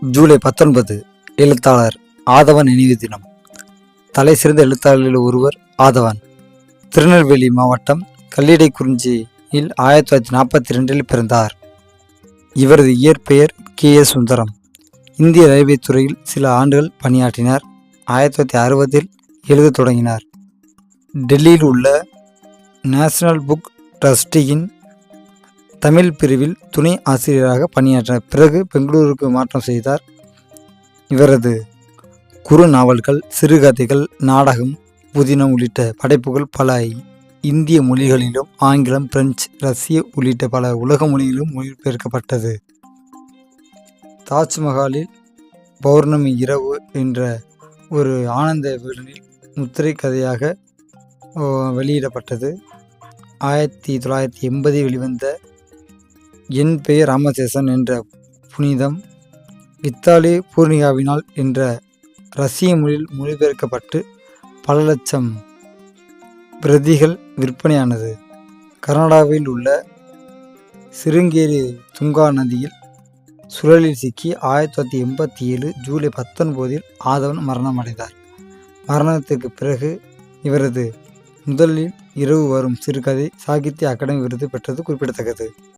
ஜூலை பத்தொன்பது எழுத்தாளர் ஆதவன் நினைவு தினம். தலை சிறந்த எழுத்தாளர்களில் ஒருவர் ஆதவன். திருநெல்வேலி மாவட்டம் கல்லிடைக்குறிஞ்சியில் ஆயிரத்தி தொள்ளாயிரத்தி நாற்பத்தி ரெண்டில் பிறந்தார். இவரது இயற்பெயர் கே. ஏ சுந்தரம். இந்திய ரயில்வே துறையில் சில ஆண்டுகள் பணியாற்றினார். ஆயிரத்தி தொள்ளாயிரத்தி அறுபதில் எழுதத் தொடங்கினார். டெல்லியில் உள்ள நேஷனல் புக் ட்ரஸ்டியின் தமிழ் பிரிவில் துணை ஆசிரியராக பணியாற்றினார் பிறகு பெங்களூருக்கு மாற்றம் செய்தார். இவரது குறு நாவல்கள் சிறுகதைகள் நாடகம் புதினம் உள்ளிட்ட படைப்புகள் பல இந்திய மொழிகளிலும் ஆங்கிலம் பிரெஞ்சு ரஷ்ய உள்ளிட்ட பல உலக மொழிகளிலும் மொழிபெயர்க்கப்பட்டது. தாஜ்மஹாலில் பௌர்ணமி இரவு என்ற ஒரு ஆனந்த வீடனில் முத்திரை கதையாக வெளியிடப்பட்டது. ஆயிரத்தி தொள்ளாயிரத்தி எண்பதில் வெளிவந்த என் பெயர் ராமசேசன் என்ற புனிதம் இத்தாலி பூர்ணிகாவினால் என்ற ரஷ்ய மொழியில் மொழிபெயர்க்கப்பட்டு பல லட்சம் பிரதிகள் விற்பனையானது. கர்நாடகாவில் உள்ள சிருங்கேரி துங்கா நதியில் சுழலில் சிக்கி ஆயிரத்தி தொள்ளாயிரத்தி எண்பத்தி ஏழு ஜூலை பத்தொன்பதில் ஆதவன் மரணமடைந்தார். மரணத்திற்கு பிறகு இவரது முதலில் இரவு வரும் சிறுகதை சாகித்ய அகாடமி விருது பெற்றது குறிப்பிடத்தக்கது.